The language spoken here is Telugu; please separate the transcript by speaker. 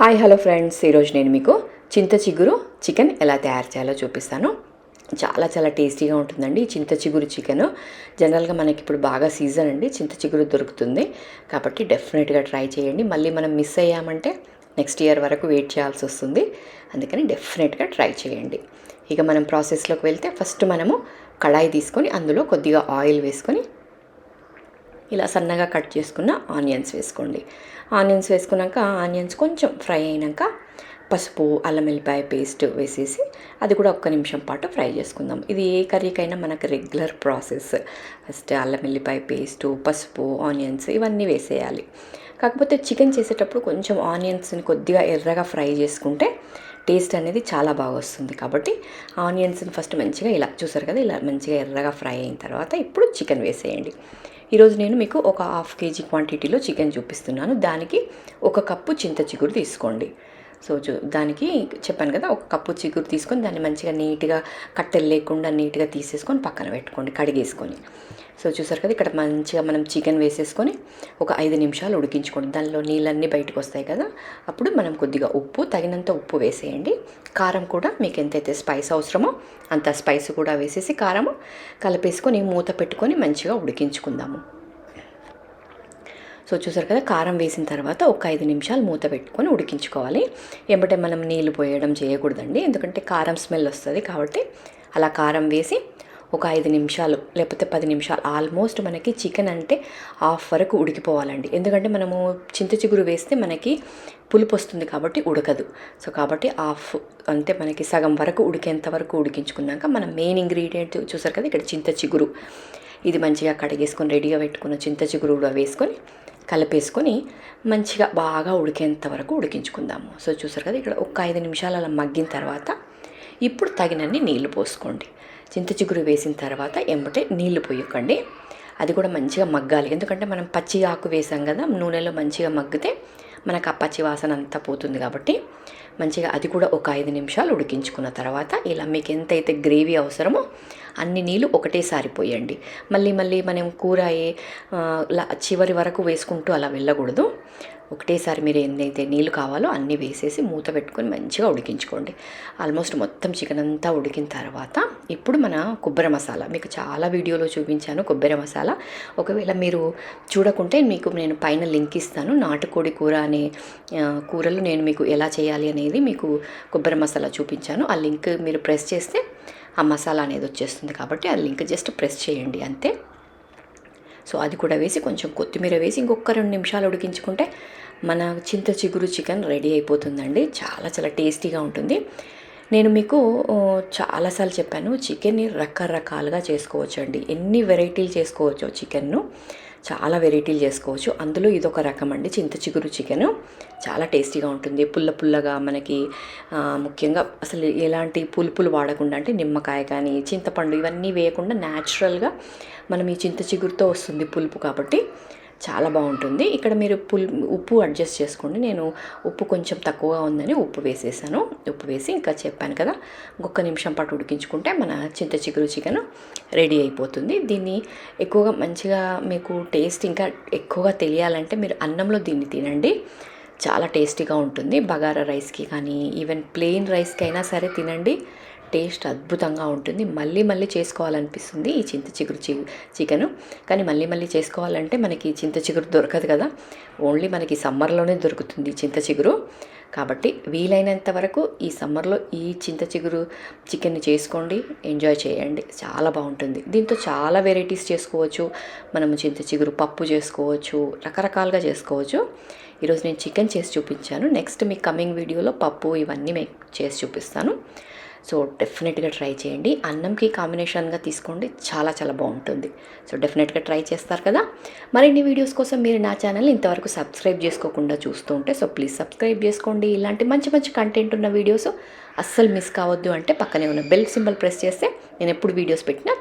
Speaker 1: Hi hello friends. ఈరోజు నేను మీకు చింత చిగురు చికెన్ ఎలా తయారు చేయాలో చూపిస్తాను. చాలా చాలా టేస్టీగా ఉంటుందండి చింత చిగురు చికెన్. జనరల్గా మనకి ఇప్పుడు బాగా సీజన్ అండి. చింత చిగురు దొరుకుతుంది. కాబట్టి డెఫినెట్గా ట్రై చేయండి. మళ్ళీ మనం మిస్ అయ్యామంటే నెక్స్ట్ ఇయర్ వరకు వెయిట్ చేయాల్సి వస్తుంది. అందుకని డెఫినెట్గా ట్రై చేయండి. ఇక మనం ప్రాసెస్లోకి వెళ్తే ఫస్ట్ మనము కడాయి తీసుకొని అందులో కొద్దిగా ఆయిల్ వేసుకొని ఇలా సన్నగా కట్ చేసుకున్న ఆనియన్స్ వేసుకోండి. ఆనియన్స్ వేసుకున్నాక ఆనియన్స్ కొంచెం ఫ్రై అయినాక పసుపు అల్లం వెల్లిపాయ పేస్ట్ వేసేసి అది కూడా ఒక్క నిమిషం పాటు ఫ్రై చేసుకుందాం. ఇది ఏ కర్రీకైనా మనకు రెగ్యులర్ ప్రాసెస్. ఫస్ట్ అల్లం వెల్లిపాయ పేస్టు పసుపు ఆనియన్స్ ఇవన్నీ వేసేయాలి. కాకపోతే చికెన్ చేసేటప్పుడు కొంచెం ఆనియన్స్ని కొద్దిగా ఎర్రగా ఫ్రై చేసుకుంటే టేస్ట్ అనేది చాలా బాగా వస్తుంది. కాబట్టి ఆనియన్స్ని ఫస్ట్ మంచిగా ఇలా చూసారు కదా ఇలా మంచిగా ఎర్రగా ఫ్రై అయిన తర్వాత ఇప్పుడు చికెన్ వేసేయండి. ఈరోజు నేను మీకు ఒక హాఫ్ కేజీ క్వాంటిటీలో చికెన్ చూపిస్తున్నాను. దానికి ఒక కప్పు చింత చిగురు తీసుకోండి. సో చూ దానికి చెప్పాను కదా ఒక కప్పు చిగురు తీసుకొని దాన్ని మంచిగా నీట్గా కట్టెలు లేకుండా నీట్గా తీసేసుకొని పక్కన పెట్టుకోండి కడిగేసుకొని. సో చూసారు కదా ఇక్కడ మంచిగా మనం చికెన్ వేసేసుకొని ఒక ఐదు నిమిషాలు ఉడికించుకోండి. దానిలో నీళ్ళన్నీ బయటకు వస్తాయి కదా అప్పుడు మనం కొద్దిగా ఉప్పు తగినంత ఉప్పు వేసేయండి. కారం కూడా మీకు ఎంతైతే స్పైస్ అవసరమో అంత స్పైస్ కూడా వేసేసి కారము కలిపేసుకొని మూత పెట్టుకొని మంచిగా ఉడికించుకుందాము. సో చూసారు కదా కారం వేసిన తర్వాత ఒక ఐదు నిమిషాలు మూత పెట్టుకొని ఉడికించుకోవాలి. ఎంబటే మనం నీళ్ళు పోయడం చేయకూడదండి ఎందుకంటే కారం స్మెల్ వస్తుంది కాబట్టి. అలా కారం వేసి ఒక ఐదు నిమిషాలు లేకపోతే పది నిమిషాలు ఆల్మోస్ట్ మనకి చికెన్ అంటే హాఫ్ వరకు ఉడికిపోవాలండి. ఎందుకంటే మనము చింత చిగురు వేస్తే మనకి పులుపు వస్తుంది కాబట్టి ఉడకదు. సో కాబట్టి హాఫ్ అంటే మనకి సగం వరకు ఉడికేంత వరకు ఉడికించుకున్నాక మనం మెయిన్ ఇంగ్రీడియంట్ చూసారు కదా ఇక్కడ చింత చిగురు. ఇది మంచిగా కడిగేసుకొని రెడీగా పెట్టుకున్న చింత చిగురు కూడా వేసుకొని కలిపేసుకొని మంచిగా బాగా ఉడికేంత వరకు ఉడికించుకుందాము. సో చూసారు కదా ఇక్కడ ఒక ఐదు నిమిషాలు అలా మగ్గిన తర్వాత ఇప్పుడు తగినన్ని నీళ్ళు పోసుకోండి. చింత చిగురు వేసిన తర్వాత ఎంబటే నీళ్ళు పోయకండి. అది కూడా మంచిగా మగ్గాలి. ఎందుకంటే మనం పచ్చి ఆకు వేసాం కదా నూనెలో మంచిగా మగ్గితే మనకు ఆ పచ్చి వాసన అంతా పోతుంది కాబట్టి మంచిగా అది కూడా ఒక ఐదు నిమిషాలు ఉడికించుకున్న తర్వాత ఇలా మీకు ఎంతైతే గ్రేవీ అవసరమో అన్ని నీళ్ళు ఒకటేసారి పోయండి. మళ్ళీ మళ్ళీ మనం కూర చివరి వరకు వేసుకుంటూ అలా వెళ్ళకూడదు. ఒకటేసారి మీరు ఎన్నైతే నీళ్ళు కావాలో అన్నీ వేసేసి మూత పెట్టుకొని మంచిగా ఉడికించుకోండి. ఆల్మోస్ట్ మొత్తం చికెన్ అంతా ఉడికిన తర్వాత ఇప్పుడు మన కొబ్బరి మసాలా. మీకు చాలా వీడియోలో చూపించాను కొబ్బరి మసాలా. ఒకవేళ మీరు చూడకుంటే మీకు నేను పైన లింక్ ఇస్తాను. నాటుకోడి కూర అనే కూరలు నేను మీకు ఎలా చేయాలి అనేది మీకు కొబ్బరి మసాలా చూపించాను. ఆ లింక్ మీరు ప్రెస్ చేస్తే ఆ మసాలా అనేది వచ్చేస్తుంది కాబట్టి ఆ లింక్ జస్ట్ ప్రెస్ చేయండి అంతే. సో అది కూడా వేసి కొంచెం కొత్తిమీర వేసి ఇంకొక రెండు నిమిషాలు ఉడికించుకుంటే మన చింత చిగురు చికెన్ రెడీ అయిపోతుందండి. చాలా చాలా టేస్టీగా ఉంటుంది. నేను మీకు చాలాసార్లు చెప్పాను చికెన్ని రకరకాలుగా చేసుకోవచ్చు అండి ఎన్ని వెరైటీలు చేసుకోవచ్చు చికెన్ను. చాలా వెరైటీలు చేసుకోవచ్చు. అందులో ఇదొక రకం అండి. చింత చిగురు చికెన్. చాలా టేస్టీగా ఉంటుంది. పుల్ల పుల్లగా మనకి ముఖ్యంగా అసలు ఎలాంటి పులుపులు వాడకుండా అంటే నిమ్మకాయ కానీ చింతపండు ఇవన్నీ వేయకుండా న్యాచురల్గా మనం ఈ చింత చిగురుతో వస్తుంది పులుపు కాబట్టి చాలా బాగుంటుంది. ఇక్కడ మీరు పుల్ ఉప్పు అడ్జస్ట్ చేసుకోండి. నేను ఉప్పు కొంచెం తక్కువగా ఉందని ఉప్పు వేసేసాను. ఉప్పు వేసి ఇంకా చెప్పాను కదా ఒక్క నిమిషం పాటు ఉడికించుకుంటే మన చింత చిగురు చికెన్ రెడీ అయిపోతుంది. దీన్ని ఎక్కువగా మంచిగా మీకు టేస్ట్ ఇంకా ఎక్కువగా తెలియాలంటే మీరు అన్నంలో దీన్ని తినండి. చాలా టేస్టీగా ఉంటుంది. బగారా రైస్కి కానీ ఈవెన్ ప్లెయిన్ రైస్కి అయినా సరే తినండి. టేస్ట్ అద్భుతంగా ఉంటుంది. మళ్ళీ మళ్ళీ చేసుకోవాలనిపిస్తుంది ఈ చింత చిగురు చి చికెను. కానీ మళ్ళీ మళ్ళీ చేసుకోవాలంటే మనకి చింత చిగురు దొరకదు కదా. ఓన్లీ మనకి సమ్మర్లోనే దొరుకుతుంది చింత చిగురు. కాబట్టి వీలైనంత వరకు ఈ సమ్మర్లో ఈ చింత చిగురు చికెన్ని చేసుకోండి ఎంజాయ్ చేయండి. చాలా బాగుంటుంది. దీంతో చాలా వెరైటీస్ చేసుకోవచ్చు. మనము చింత చిగురు పప్పు చేసుకోవచ్చు రకరకాలుగా చేసుకోవచ్చు. ఈరోజు నేను చికెన్ చేసి చూపించాను. నెక్స్ట్ మీ కమింగ్ వీడియోలో పప్పు ఇవన్నీ మీకు చేసి చూపిస్తాను. సో డెఫినెట్గా ట్రై చేయండి. అన్నంకి కాంబినేషన్గా తీసుకోండి. చాలా చాలా బాగుంటుంది. సో డెఫినెట్గా ట్రై చేస్తారు కదా. మరిన్ని వీడియోస్ కోసం మీరు నా ఛానల్ని ఇంతవరకు సబ్స్క్రైబ్ చేసుకోకుండా చూస్తూ ఉంటే సో ప్లీజ్ సబ్స్క్రైబ్ చేసుకోండి. ఇలాంటి మంచి మంచి కంటెంట్ ఉన్న వీడియోస్ అస్సలు మిస్ కావద్దు అంటే పక్కనే ఉన్న బెల్ సింబల్ ప్రెస్ చేస్తే నేను ఎప్పుడు వీడియోస్ పెట్టినా